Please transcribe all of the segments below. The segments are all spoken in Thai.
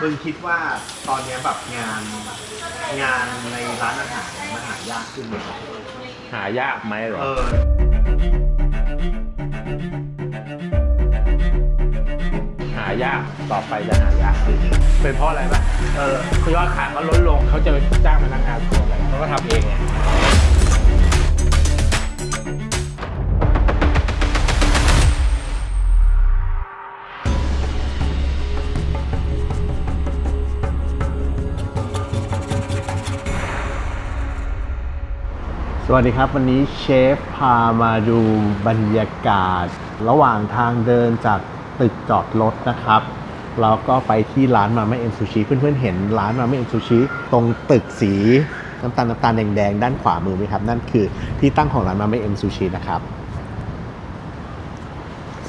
มึงคิดว่าตอนเนี้ยแบบงานงานในร้านอาหารมันหายากขึ้นไหมหายากไหมเหรอ เออ หายากต่อไปจะหายากขึ้นเป็นเพราะอะไรปะเออคือยอดขายก็ลดลงเขาจะไปจ้างพนักงานตัวอะไรเขาก็ทำเองไง สวัสดีครับ วันนี้เชฟพามาดูบรรยากาศ ระหว่างทางเดินจากตึกจอดรถนะครับเราก็ไปที่ร้านมาม่าเอ็มซูชิเพื่อนๆเห็นร้านมาม่าเอ็มซูชิตรงตึกสีน้ำตาลน้ำตาลแดงๆ ด้านขวามือไหมครับ นั่นคือที่ตั้งของร้านมาม่าเอ็มซูชินะครับ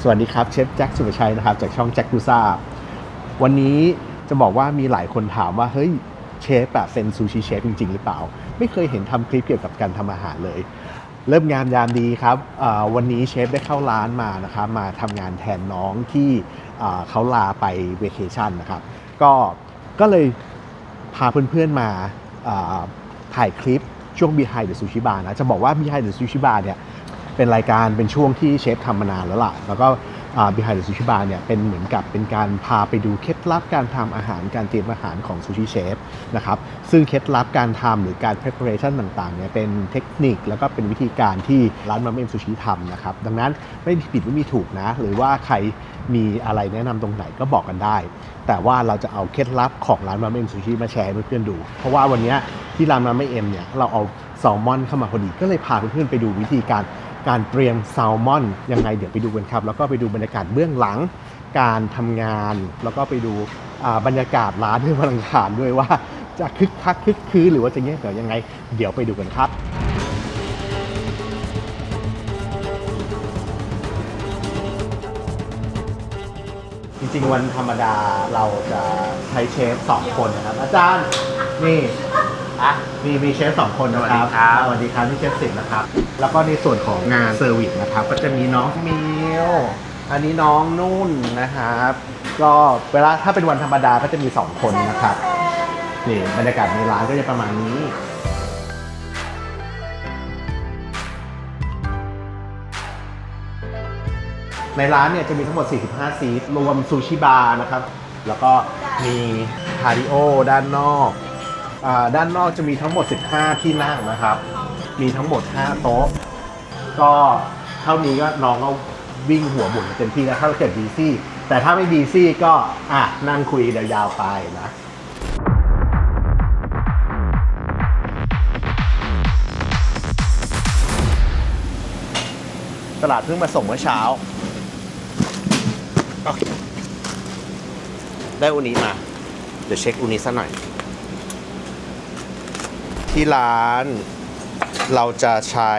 สวัสดีครับเชฟแจ็คสุภชัยนะครับจากช่องแจ็คกูซ่าวันนี้จะบอกว่ามีหลายคนถามว่าเฮ้ยเชฟแบบเป็นซูชิเชฟจริง ๆ หรือเปล่า ไม่เคยเห็นทำคลิปเกี่ยวกับการทำอาหารเลย เริ่มงานยามดีครับวันนี้เชฟได้เข้าร้านมานะครับมาทำงานแทนน้องที่เขาลาไปเวเคชั่นนะครับก็ก็เลยพาเพื่อนๆมาถ่ายคลิปช่วง Behind the Sushi Bar นะจะบอกว่า Behind the Sushi Bar เนี่ยเป็นรายการเป็นช่วงที่เชฟทำมานานแล้วล่ะ แล้วก็ Behind the Sushi Bar เนี่ยเป็นเหมือนกับเป็นการพาไปดูเคล็ดลับการทำอาหารการเตรียมอาหารของซูชิเชฟนะครับซึ่งเคล็ดลับการทำหรือการ preparation ต่างๆเนี่ยเป็นเทคนิคแล้วก็เป็นวิธีการที่ร้านมาเมมซูชิทำนะครับดังนั้นไม่มีผิดไม่มีถูกนะ หรือว่าใครมีอะไรแนะนำตรงไหนก็บอกกันได้ แต่ว่าเราจะเอาเคล็ดลับของร้านมาเมมซูชิมาแชร์ให้เพื่อนๆดู เพราะว่าวันนี้ที่ร้านมาเมเอ็มเนี่ยเราเอาแซลมอนเข้ามาพอดีก็เลยพาเพื่อนๆไปดูวิธีการ การเตรียมแซลมอนยังไงเดี๋ยวไปดูกันครับ แล้วก็ไปดูบรรยากาศเบื้องหลังการทำงาน แล้วก็ไปดูบรรยากาศร้านที่พลังขานด้วยว่าจะคึกคักคึกคืนหรือว่าจะเงียบเดี๋ยวยังไง เดี๋ยวไปดูกันครับจริงๆวันธรรมดาเราจะใช้เชฟสองคนนะครับ อาจารย์ นี่ อะ มีมีเชฟสองคนนะครับสวัสดีครับ สวัสดีครับที่เชฟสิบนะครับ แล้วก็ในส่วนของงานเซอร์วิสนะครับ ก็จะมีน้องมิวอันนี้น้องนุ่นนะครับ ก็เวลาถ้าเป็นวันธรรมดาก็จะมีสองคนนะครับ นี่บรรยากาศในร้านก็จะประมาณนี้ ในร้านเนี่ยจะมีทั้งหมด 45 ซีทรวมซูชิบาร์นะครับ แล้วก็มีพาริโอด้านนอกอา ด้านนอกจะมีทั้งหมด 15 ที่นั่งนะครับ มีทั้งหมด 5 โต๊ะ ก็เท่านี้ก็น้องก็วิ่งหัวหมุนเต็มที่แล้วถ้าเกิดบีซี่ แต่ถ้าไม่บีซี่ก็อะนั่งคุยยาวๆไปนะตลาดเพิ่งมาส่งเมื่อเช้า ได้อูนิมา เดี๋ยวเช็คอูนิสักหน่อย ที่ร้านเราจะใช้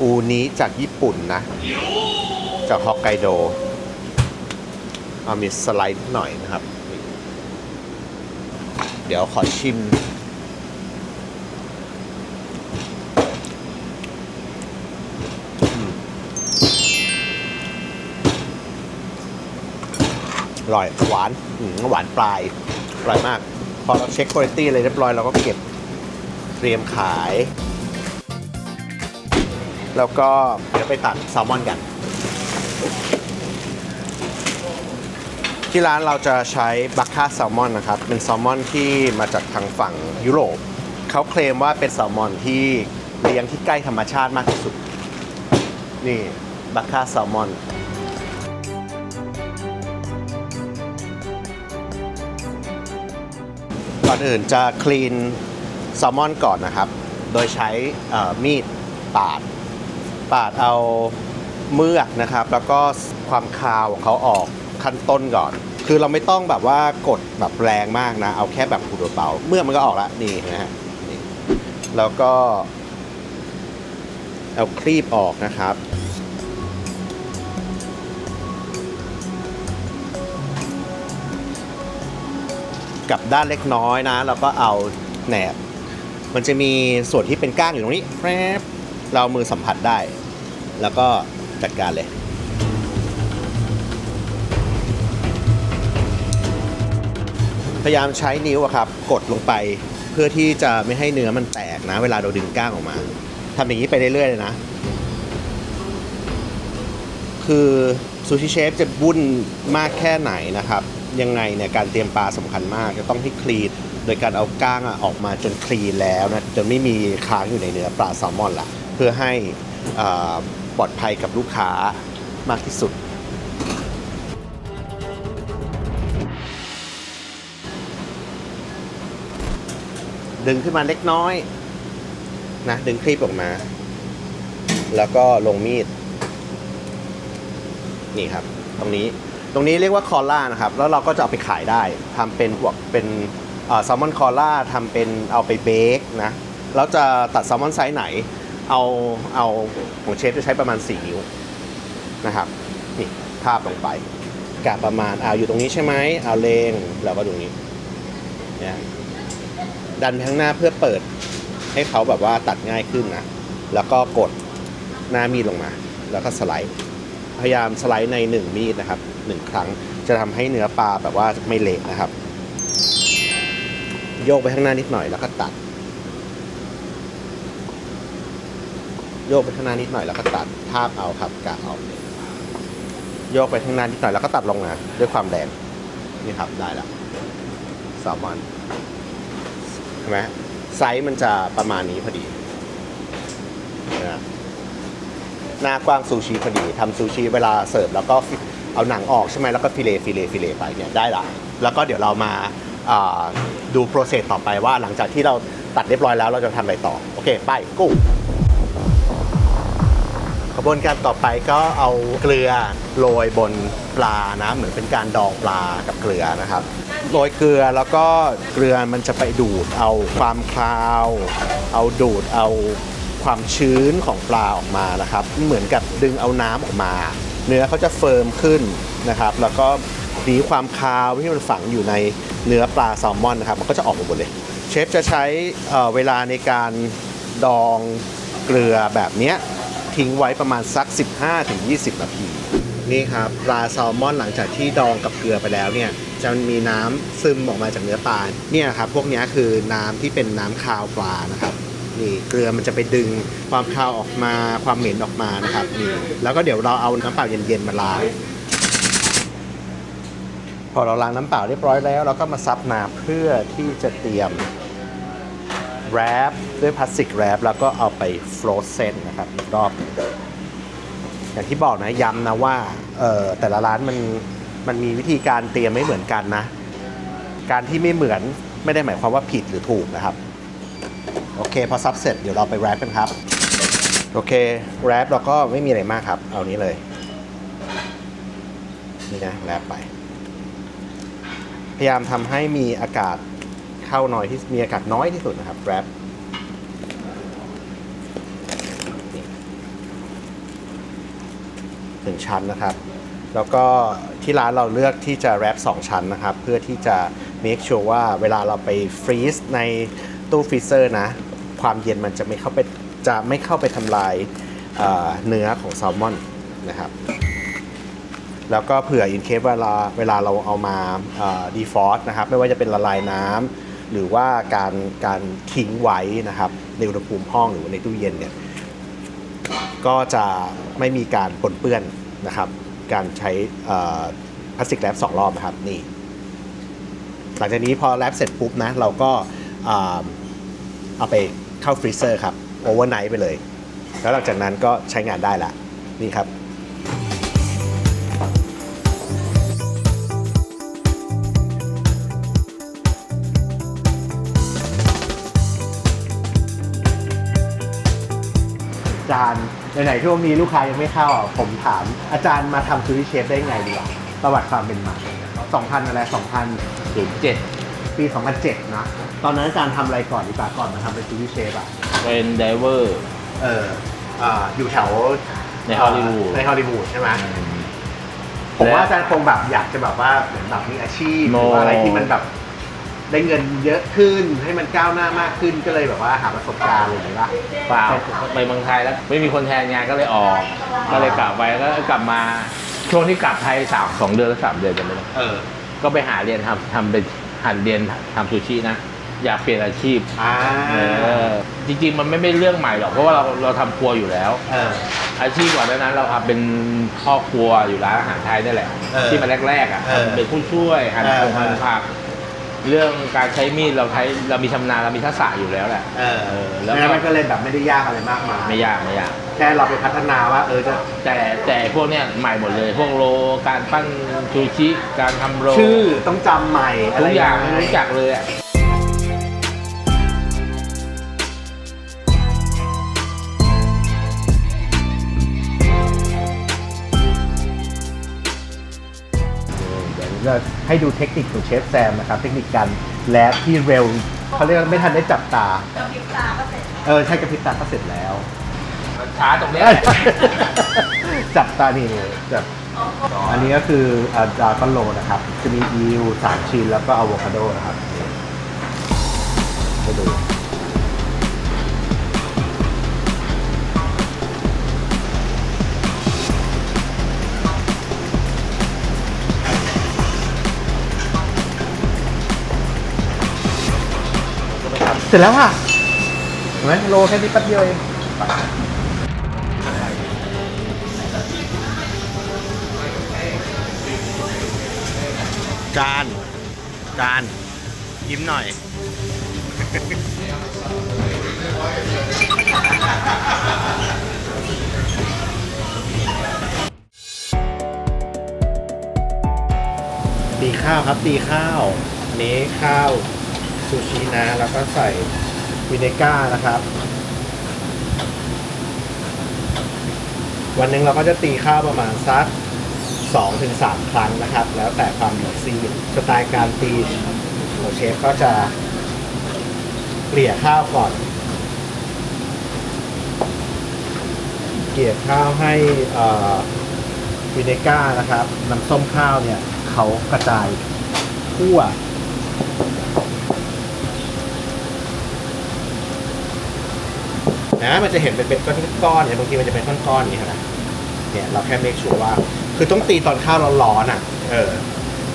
อูนิจากญี่ปุ่นนะ จากฮอกไกโด เอามีสไลด์หน่อยนะครับ เดี๋ยวขอชิม อร่อย หวาน หวานปลาย อร่อยมาก อเราเช็คคุณภาพอะไรเรียบร้อยเราก็เก็บเตรียมขาย แล้วก็เดี๋ยวไปตัดแซลมอนกัน ที่ร้านเราจะใช้บัคค่าแซลมอนนะครับ เป็นแซลมอนที่มาจากทางฝั่งยุโรปเขาเคลมว่าเป็นแซลมอนที่เลี้ยงที่ใกล้ธรรมชาติมากที่สุด นี่บัคค่าแซลมอน ก่อนอื่นจะคลีนแซลมอนก่อนนะครับ โดยใช้มีดปาด ปาดเอาเมือกนะครับ แล้วก็ความคาวของเขาออกขั้นต้นก่อน คือเราไม่ต้องแบบว่ากดแบบแรงมากนะ เอาแค่แบบขูดเบาเมื่อมันก็ออกแล้วนี่นะฮะแล้วก็เอาครีบออกนะครับ กับด้านเล็กน้อยนะแล้วก็เอาแหนบ มันจะมีส่วนที่เป็นก้างอยู่ตรงนี้แป๊บเรามือสัมผัสได้ แล้วก็จัดการเลยพยายามใช้นิ้วครับกดลงไปเพื่อที่จะไม่ให้เนื้อมันแตกนะ เวลาเราดึงก้างออกมาทำอย่างนี้ไปเรื่อยๆเลยนะ คือซูชิเชฟจะบุ่นมากแค่ไหนนะครับ ยังไงเนี่ยการเตรียมปลาสำคัญมาก จะต้องให้คลีนโดยการเอาก้างอะออกมาจนคลีนแล้วนะจนไม่มีค้างอยู่ในเนื้อปลาแซลมอนละเพื่อให้ปลอดภัยกับลูกค้ามากที่สุด ดึงขึ้นมาเล็กน้อยนะดึงคลีปออกมา แล้วก็ลงมีด นี่ครับ ตรงนี้ ตรงนี้เรียกว่าคอล่านะครับ แล้วเราก็จะเอาไปขายได้ทำเป็นพวกเป็นแซลมอนคอล่าทำเป็นเอาไปเบคนะแล้วจะตัดแซลมอนไซส์ไหน เอาเอาของเชฟจะใช้ประมาณ 4 นิ้วนะครับนี่ทาบลงไปกะประมาณเอาอยู่ตรงนี้ใช่ไหมเอาเลงแล้วก็ตรงนี้เนี่ยดันไปข้างหน้าเพื่อเปิดให้เขาแบบว่าตัดง่ายขึ้นนะ แล้วก็กดหน้ามีดลงมา แล้วก็สไลด์ พยายามสไลด์ในหนึ่งมีดนะครับ หนึ่งครั้ง จะทำให้เนื้อปลาแบบว่าไม่เละนะครับ โยกไปข้างหน้านิดหน่อยแล้วก็ตัด โยกไปข้างหน้านิดหน่อยแล้วก็ตัดทาบเอาครับกะเอาโยกไปข้างหน้านิดหน่อยแล้วก็ตัดลงมาด้วยความแรงนี่ครับได้แล้วแซลมอนเห็นไหมไซส์มันจะประมาณนี้พอดีนะหน้ากว้างซูชิพอดีทำซูชิเวลาเสิร์ฟแล้วก็ เอาหนังออกใช่ไหมแล้วก็ฟิเลฟิเลฟิเลไปเนี่ยได้ละแล้วก็เดี๋ยวเรามาดูโปรเซสต่อไปว่าหลังจากที่เราตัดเรียบร้อยแล้วเราจะทำอะไรต่อ โอเค ไปกู้กระบวนการต่อไปก็เอาเกลือโรยบนปลานะเหมือนเป็นการดองปลากับเกลือนะครับโรยเกลือแล้วก็เกลือมันจะไปดูดเอาความคลาว เอาดูดเอาความชื้นของปลาออกมานะครับ เหมือนกับดึงเอาน้ำออกมา เนื้อเขาจะเฟิร์มขึ้นนะครับ แล้วก็หนีความคาวที่มันฝังอยู่ในเนื้อปลาแซลมอนนะครับ มันก็จะออกมาหมดเลย เชฟจะใช้เวลาในการดองเกลือแบบนี้ทิ้งไว้ประมาณสัก 15-20 นาที นี่ครับปลาแซลมอนหลังจากที่ดองกับเกลือไปแล้วเนี่ยจะมีน้ำซึมออกมาจากเนื้อปลาเนี่ยครับพวกนี้คือน้ำที่เป็นน้ำคาวปลานะครับ นี่เกลือมันจะไปดึงความคาวออกมาความเหม็นออกมานะครับนี่แล้วก็เดี๋ยวเราเอาน้ำเปล่าเย็นๆมาล้างพอเราล้างน้ำเปล่าเรียบร้อยแล้วเราก็มาซับน้ำเพื่อที่จะเตรียมแรปด้วยพลาสติกแรปแล้วก็เอาไปฟรอสเซนนะครับรอบ อย่างที่บอกนะย้ำนะว่าเออแต่ละร้านมันมันมีวิธีการเตรียมไม่เหมือนกันนะ การที่ไม่เหมือนไม่ได้หมายความว่าผิดหรือถูกนะครับ โอเค พอซับเสร็จเดี๋ยวเราไปแรปกันครับ โอเคแรปเราก็ไม่มีอะไรมากครับ เอานี้เลย นี่นะแรปไป พยายามทำให้มีอากาศเข้าน้อยที่มีอากาศน้อยที่สุดนะครับแรปหนึ่งชั้นนะครับ แล้วก็ที่ร้านเราเลือกที่จะแรป2ชั้นนะครับ เพื่อที่จะ make sure ว่าเวลาเราไปฟรีซในตู้ฟรีเซอร์นะ ความเย็นมันจะไม่เข้าไปจะไม่เข้าไปทำลายเอ่อเนื้อของแซลมอนนะครับแล้วก็เผื่ออินเคสเวลาเวลาเราเอามาดีฟอสนะครับไม่ว่าจะเป็นละลายน้ำหรือว่าการการทิ้งไว้นะครับในอุณหภูมิห้องหรือในตู้เย็นเนี่ยก็จะไม่มีการปนเปื้อนนะครับ การใช้พลาสติกแรปสองรอบนะครับนี่หลังจากนี้พอแรปเสร็จปุ๊บนะเราก็เอาไป เข้าฟรีเซอร์ครับโอเวอร์ไนท์ไปเลย แล้วหลังจากนั้นก็ใช้งานได้ละนี่ครับอาจารย์ไหนๆที่ว่ามีลูกค้ายังไม่เข้าอะผมถามอาจารย์มาทำซูชิเชฟได้ไงดีกว่าประวัติความเป็นมา 2,000 อะไร 2,000ศูนย์เจ็ดปี 2007 นะ ตอนนั้นอาจารย์ทำอะไรก่อนดีกว่าก่อนมาทำเป็นซูชิเชฟอะ เป็นไดเวอร์ เอออ่าอยู่แถวในฮอลลีวูด ในฮอลลีวูดใช่ไหมผมว่าอาจารย์คงแบบอยากจะแบบว่าเหมือนแบบมีอาชีพหโมรือว่าอะไรที่มันแบบได้เงินเยอะขึ้นให้มันก้าวหน้ามากขึ้นก็เลยแบบว่าหาประสบการณ์อะไรอย่างเงี้ยป่ะ เปล่าไปเมืองไทยแล้ว ไม่มีคนแทนงานก็เลยออก ก็เลยกลับไปแล้วก็กลับมาช่วงที่กลับไทยสามสองเดือนหรือสามเดือนจะไม่ได้เออ ก็ไปหาเรียนทำทำเป็นหัดเรียนทำซูชินะ อยากเปลี่ยนอาชีพอ่าเออจริงๆ มันไม่เป็นเรื่องใหม่หรอกเพราะว่าเราเราทำครัวอยู่แล้ว เออ อาชีพก่อนหน้านั้นเราทำเป็นพ่อครัวอยู่ร้านอาหารไทยนี่แหละ เออที่มาแรกๆอะเออเป็นผู้ช่วยหั่นเออ ผงหั่นผักเรื่องการใช้มีดเราใช้เรามีชำนาญเรามีทักษะอยู่แล้วแหละ เออเออแล้แล้ววก็ มันก็เลยแบบไม่ได้ยากอะไรมากมายไม่ยากไม่ยาก แค่เราไปพัฒนาว่า เออจะแต่แต่พวกเนี้ยใหม่หมดเลย พวกโลการปั้นชูชิการทำโรชื่อต้องจำใหม่อะทุไรกอย่างไไม่รู้จักเลยอะ เดี๋ยวเราให้ดูเทคนิคของเชฟแซมนะครับ เทคนิคการแลบที่เร็วเขาเรียกว่าไม่ทันได้จับตากับพริบตาก็เสร็จเออใช่กระพริบตาก็เสร็จแล้ว มันช้าตรงเนี้ยแหละจับตานี่จับอันนี้ก็คือดราก้อนโลนะครับ จะมีอีวสามชิ้นแล้วก็อะโวคาโดนะครับให้ดู เสร็จแล้วค่ะเห็นไหมโลแค่นี้แป๊บเดียวเองจานจานยิ้มหน่อย ตีข้าวครับตีข้าวอันนี้ข้าว ซูชินะ แล้วก็ใส่วิเนก้านะครับ วันหนึ่งเราก็จะตีข้าวประมาณสักสองถึงสามครั้งนะครับ แล้วแต่ความเหนียวซีดสไตล์การตีของเชฟก็จะเกลี่ยข้าวก่อน เกลี่ยข้าวให้วิเนก้านะครับน้ำส้มข้าวเนี่ยเขากระจายทั่ว นะมันจะเห็นเป็นเป็นก้อนๆเนี่ยบางทีมันจะเป็นก้อนๆอย่างนี้นะเนี่ยเราแค่เมคชัวร์ว่า คือต้องตีตอนข้าวร้อนๆอะ เออ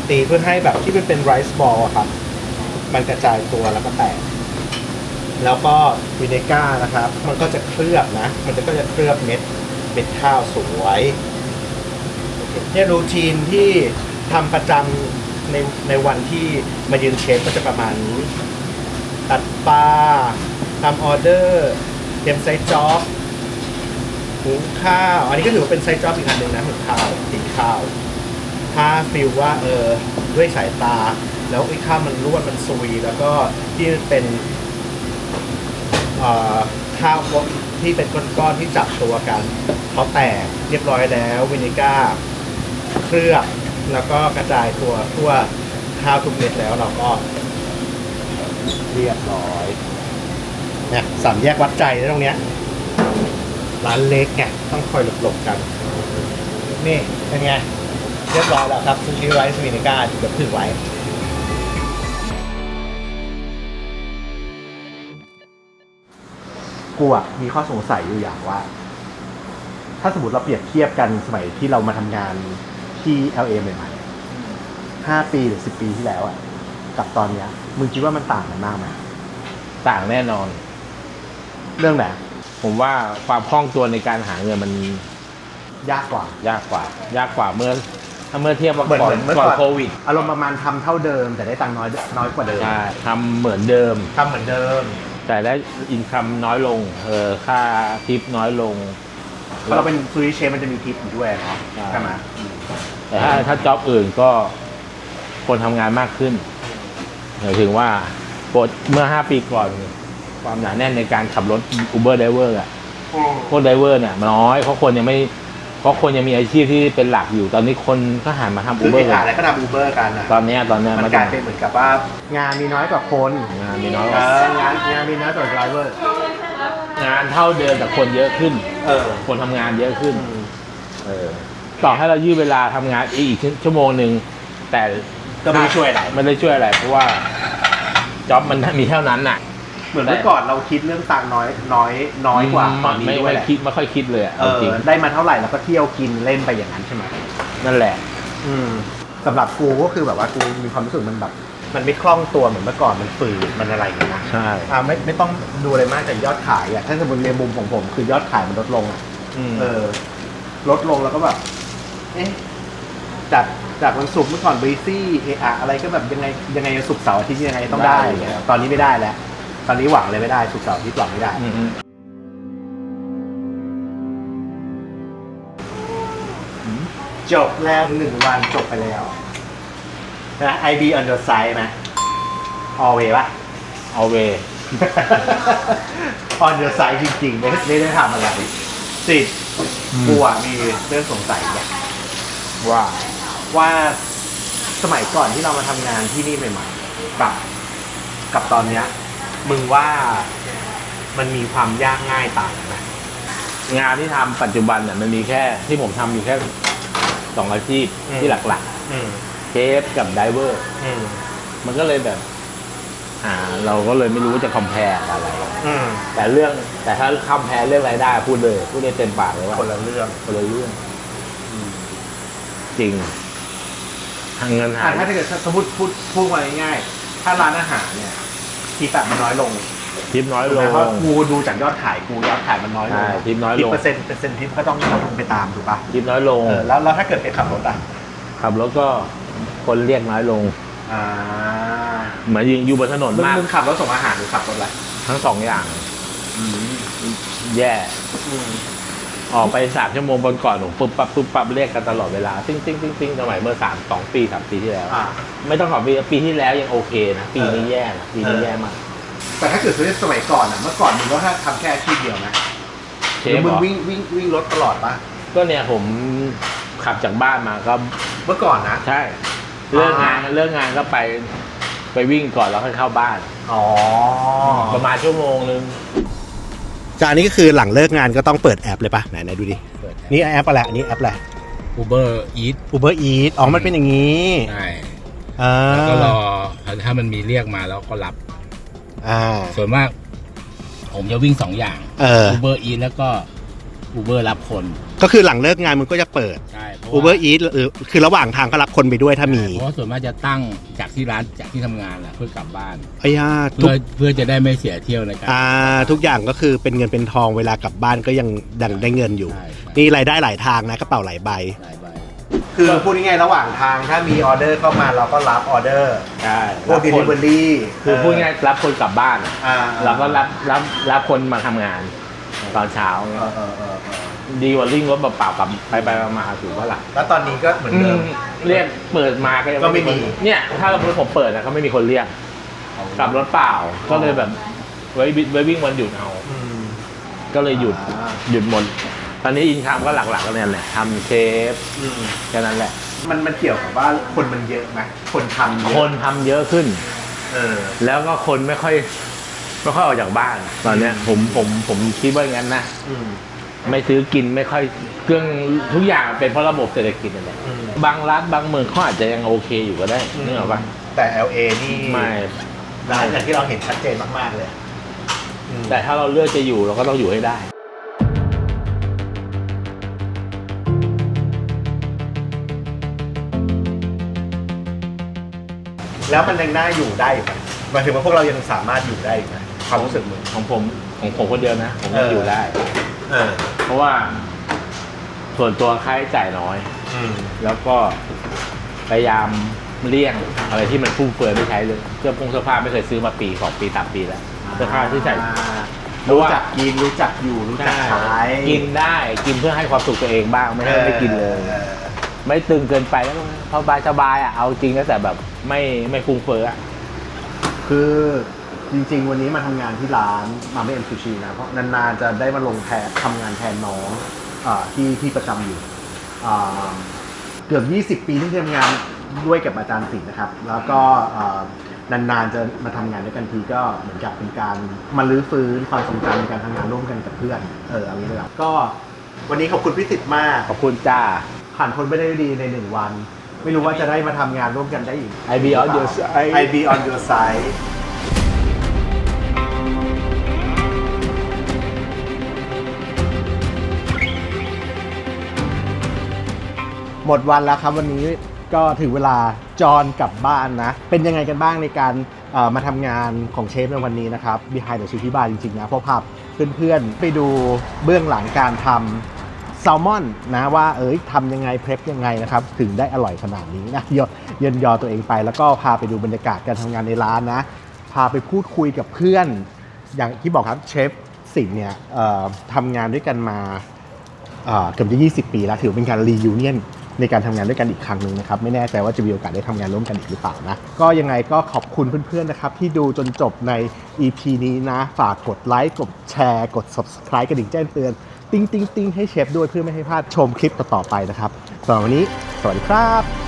ตีเพื่อให้แบบที่มันเป็นไรซ์บอลครับ มันกระจายตัวแล้วก็แตก แล้วก็วิเนก้านะครับ มันก็จะเคลือบนะ มันจะก็จะเคลือบเม็ดเม็ดข้าวสวยเคเนี่ยรูทีนที่ทำประจำในในวันที่มายืนเชฟก็จะประมาณนี้ตัดปลาทำออเดอร์ เตรียมไซส์จ็อบหุงข้าว อันนี้ก็ถือว่าเป็นไซส์จ็อบอีกอันหนึ่งนะหุงข้าวตีข้าว ถ้าฟิลว่าเออด้วยสายตา แล้วไอ้ข้าวมันร่วนมันซุย แล้วก็ที่เป็นข้าวที่เป็นก้อนๆที่จับตัวกันเขาแตกเรียบร้อยแล้ววินิก้าเคลือบแล้วก็กระจายตัวทั่วข้าวทุกเม็ดแล้วเราก็เรียบร้อย สามแยกวัดใจนะตรงเนี้ย ร้านเล็กไงต้องคอยหลบๆกัน นี่เป็นไง เรียบร้อยแล้วครับซูชิไรซ์วินิก้าเกือบถึงไว้กูอะมีข้อสงสัยอยู่อย่างว่า ถ้าสมมติเราเปรียบเทียบกันสมัยที่เรามาทำงานที่ LA ใหม่ๆห้าปีหรือสิบปีที่แล้วอะกับตอนเนี้ยมึงคิดว่ามันต่างกันมากไหมต่างแน่นอน เรื่องไหนผมว่าความคล่องตัวในการหาเงินมันยากกว่า ยากกว่า ยากกว่าเมื่อ ถ้าเมื่อเทียบกับเหมือนก่อนเหมือนเมื่อก่ก่ออน นโควิดอารมณ์ประมาณทำเท่าเดิม แต่ได้ตังค์น้อยน้อยกว่าเดิมใช่ทำเหมือนเดิม ทำเหมือนเดิมแต่ได้อินคัมน้อยลงเออค่าทิปน้อยลง เพราะเราเป็นซูริเชฟมันจะมีทิปอยู่ด้วยเนาะใช่ ใช่ไหมแต่ถ้าถ้าจ็อบอื่นก็คนทำงานมากขึ้นหมายถึงว่าปกติเมื่อ 5 ปีก่อน ความหนาแน่นในการขับรถ Uber Driver อะพวกไดเวอร์เนี่ยมันน้อยเพราะคนยังไม่เพราะคนยังมีอาชีพที่เป็นหลักอยู่ตอนนี้คนก็หันมาทำคือ Uber ที่กัหานอะไรก็ทำอูเบอร์กันนะตอนเนี้ยตอนเนี้ยมันกลายเป็นเหมือนกับว่างานมีน้อยกว่าคนงานมีน้อยกเอว่าองานงานมีน้อยกว่าไดรเวอร์งานเท่าเดิมแต่คนเยอะขึ้น เออคนทำงานเยอะขึ้น เออต่อให้เรายืดเวลาทำงานอีกชั่วโมงหนึ่งแต่ก็ไม่ได้ช่วยอะไร ไม่ได้ช่วยอะไร เพราะว่าจ็อบมันมีเท่านั้นน่ะ เหมือนเมื่อก่อนเราคิดเรื่องตังค์น้อยน้อยน้อยกว่าตอนนี้ไม่ด้วยไม่แหละคิดไม่ค่อยคิดเลยอะเอเอาอจริงได้มาเท่าไหร่เราก็เที่ยวกินเล่นไปอย่างนั้นใช่ไหมนั่นแหละ อืมสำหรับกูก็คือแบบว่ากูมีความรู้สึกมันแบบ มันไม่คล่องตัวเหมือนเมื่อก่อนมันฝืดมันอะไรอย่างเงี้ยนะ ใช่ อ่าไม่ไม่ต้องดูอะไรมากแต่ยอดขายอะถ้าสมมติในมุมของผม คือยอดขายมันลดลงอะมเออ ลดลงแล้วก็แบบเอ๊ะจากจากวันศุกร์เมื่อก่อนบรีซี่เอะอะอะไรก็แบบยังไงยังไงศุกร์เสาร์อาทิตย์ยังไงต้องได้อย่างเงี้ยตอนนี้ไม่ได้แล้ว ตอนนี้หวังเลยไม่ได้ศุกร์เสาร์อาทิตย์หวังไม่ได้ อืมอืมจบแล้วหนึ่งวันจบไปแล้วนะ IB on your side ไหม always ปะ เอาเว on your side จริงๆ ไม่ไม่ได้ทำอะไรสิกูอะมีเรื่องสงสัยเนี่ยว่า ว่าสมัยก่อนที่เรามาทำงานที่นี่ใหม่ๆกับกับตอนเนี้ย มึงว่ามันมีความยากง่ายต่างกันไหมงานที่ทำปัจจุบันเนี่ยมันมีแค่ที่ผมทำอยู่แค่สองอาชีพที่หลักอืมๆเชฟกับไดเวอร์ อืมมันก็เลยแบบ อ่า เราก็เลยไม่รู้ว่าจะคอมเพลอะไร อืมแต่เรื่องแต่ถ้าคอมเพลเรื่องรายได้พูดเลยพูดได้เต็มปากเลยว่าคนละเรื่องคนละเรื่องจริงทางเงินหาอะถ้าเกิดสมมติพูดพูดมาง่ายๆถ้าร้านอาหารเนี่ย ทีแบบมันน้อยลงทิปน้อยถูกลไหมงเพราะกูดูจากยอดขายกูยอดขายมันน้อยลงใช่ทิปน้อยลงเปอร์เซ็นต์เปอร์เซ็นต์ทิปก็ต้องลงไปตามถูกปะทิปน้อยลง เออแล้วแล้วถ้าเกิดไปขับรถอะขับรถก็คนเรียกน้อยลง อ่าเหมือนยิงอยู่บนถนนมึงมากมึงขับรถส่งอาหารหรือขับรถอะไรทั้งสองอย่าง แย่ ออกไปสามชั่วโมงบนก่อนผมปุ๊บปั๊บปุ๊บปั๊บเรียกกันตลอดเวลาติ้งติ้งติ้งติ้งสมัยเมื่อสามสองปีสามปีที่แล้ว อ่า ไม่ต้องขอปีปีที่แล้วยังโอเคนะปีนี้แย่นะปีนี้แย่มากแต่ถ้าเกิดซื้อสมัยก่อนอะเมื่อก่อนมึงก็ทำแค่อาชีพเดียวนะเชหรือฟมึบงอกวิ่งวิ่งวิ่งรถตลอดปะก็เนี่ยผมขับจากบ้านมาก็เมื่อก่อนนะ ใช่เลิกงานเลิกงานก็ไปไปวิ่งก่อนแล้วค่อยเข้าบ้าน อ๋อ ประมาณชั่วโมงนึง จานนี้ก็คือหลังเลิกงานก็ต้องเปิดแอปเลยปะไหนไหนดูดินี่แอปอะไรอันนี้แอปอะไร อูเบอร์อีท Uber Eats อ๋อ มันเป็นอย่างนี้ใช่อ่าแล้วก็รอถ้ามันมีเรียกมาแล้วก็รับ อ่า ส่วนมาก ผมจะวิ่งสองอย่างเอออูเบอร์อีทแล้วก็อูเบอร์รับคน ก็คือหลังเลิกงานมึงก็จะเปิด ใช่เพราะ Uber ว่า Eats หรือคือระหว่างทางก็รับคนไปด้วยถ้ามีเพราะว่าส่วนมากจะตั้งจากที่ร้านจากที่ทำงานแหละเพื่อกลับบ้านไอ้ย่าทุกเพื่อเพื่อจะได้ไม่เสียเที่ยวในการอ่าทุกอย่างก็คือเป็นเงินเป็นทองเวลากลับบ้านก็ยังดังได้เงินอยู่ ใช่ใช่นี่รายได้หลายทางนะกระเป๋าหลายใบ หลายใบคือพูดง่ายๆระหว่างทางถ้ามีออเดอร์เข้ามาเราก็รับออเดอร์ใช่พวกรับคน delivery คือพูดง่ายๆรับคนกลับบ้าน อ่าแล้วก็รับรับรับคนมาทำงานตอนเช้าเออเออเออเออ ดีกว่าวิ่งรถเปล่าๆกับไปไปๆมาๆถือว่าหลักแล้วตอนนี้ก็เหมือนเดิม เรียกเปิดมาก็ยังก็ไม่มี คนเนี่ย ถ้าเราผมเปิดนะก็ไม่มีคนเรียกกลับรถเปล่า ก็เลยแบบไว้ไว้วิ่งวันหยุดเอา อืม ก็เลยหยุดอ่า หยุดหมด ตอนนี้อินคัมก็หลักๆก็เนี่ยแหละทำเชฟอืมแค่นั้นแหละ มันมันเกี่ยวกับว่าคนมันเยอะไหมคนทำเยอะคนทำเยอะขึ้น เออ แล้วก็คนไม่ค่อยไม่ค่อยออกจากบ้าน ตอนเนี้ยผมผมผมคิดว่าอย่างนั้นนะ อืม ไม่ซื้อกินไม่ค่อยเครื่องทุกอย่างเป็นเพราะระบบเศรษฐกิจนั่นแหละอืม บางร้านบางเมืองเขาอาจจะยังโอเคอยู่ก็ได้นึกออกปะแต่ LA นี่ไม่ร้านอย่างที่เราเห็นชัดเจนมาก ๆ เลยอืมแต่ถ้าเราเลือกจะอยู่เราก็ต้องอยู่ให้ได้ แล้วมันยังน่าอยู่ได้อยู่ไหมหมายถึงว่าพวกเรายังสามารถอยู่ได้อยู่ไหมความรู้สึกมึง ของผมของผมคนเดียวนะ ผมเออก็ออ ยู่ได้ เออ เพราะว่า ส่วนตัวค่าใช้จ่ายน้อย อืมแล้วก็พยายามเลี่ยงอะไรที่มันฟุ่มเฟือยไม่ใช้เลยเสื้อผงเสื้อผ้าไม่เคยซื้อมาปีสองปีสามปีแล้วเสื้อผ้าที่ใส่อ่าเพราะรู้ว่า จักกินรู้จักอยู่รู้จักใช้กินได้กินเพื่อให้ความสุขตัวเองบ้างไม่ให้ไม่กินเลย ออไม่ตึงเกินไปแล้วสบายสบายๆอะเอาจริงนะแต่แบบไม่ไม่ฟุ้งเฟ้ออะ คือ จริงๆ วันนี้มาทำงานที่ร้านมาไม่เอ็มซูชินะ เพราะนานๆจะได้มาลงแทนทำงานแทนน้องอาที่ที่ประจำอยู่อ่าเกือบ 20 ปีที่ทำงานด้วยกับอาจารย์สิงห์นะครับ แล้วก็อ่านานๆจะมาทำงานด้วยกันทีก็เหมือนกับเป็นการมาลื้อฟื้นความทรงจำในการทำงานร่วมกันกับเพื่อนเออเอางี้เลยครับก็วันนี้ขอบคุณพี่สิทธิ์มาก ขอบคุณจ้า ผ่านพ้นไปได้ด้วยดีในหนึ่งวัน ไม่รู้ว่าจะได้มาทำงานร่วมกันได้อีก I be on your side I be on your side หมดวันแล้วครับวันนี้ก็ถึงเวลาจอนกลับบ้านนะ เป็นยังไงกันบ้างในการมาทำงานของเชฟในวันนี้นะครับ Behind the Chef ที่บ้านจริงๆนะเพราะพาเพื่อนๆ ไปดูเบื้องหลังการทำแซลมอนนะว่าเอ้ยทำยังไงเพลฟยังไงนะครับ ถึงได้อร่อยขนาดนี้นะยเยินยอตัวเองไป แล้วก็พาไปดูบรรยากาศการทำงานในร้านนะ พาไปพูดคุยกับเพื่อน อย่างที่บอกครับเชฟสิงห์เนี่ยทำงานด้วยกันมาอ่าเกือบจะ 20 ปีแล้วถือเป็นการรียูเนียน ในการทำงานด้วยกันอีกครั้งหนึ่งนะครับ ไม่แน่ใจว่าจะมีโอกาสได้ทำงานร่วมกันอีกหรือเปล่านะ ก็ยังไงก็ขอบคุณเพื่อนๆนะครับ ที่ดูจนจบใน EP นี้นะ ฝากกดไลค์กดแชร์กด subscribe กระดิ่งแจ้งเตือน ติ้งติ้งติ้งให้เชฟด้วยเพื่อไม่ให้พลาดชมคลิปต่อๆไปนะครับสำหรับวันนี้ สวัสดีครับ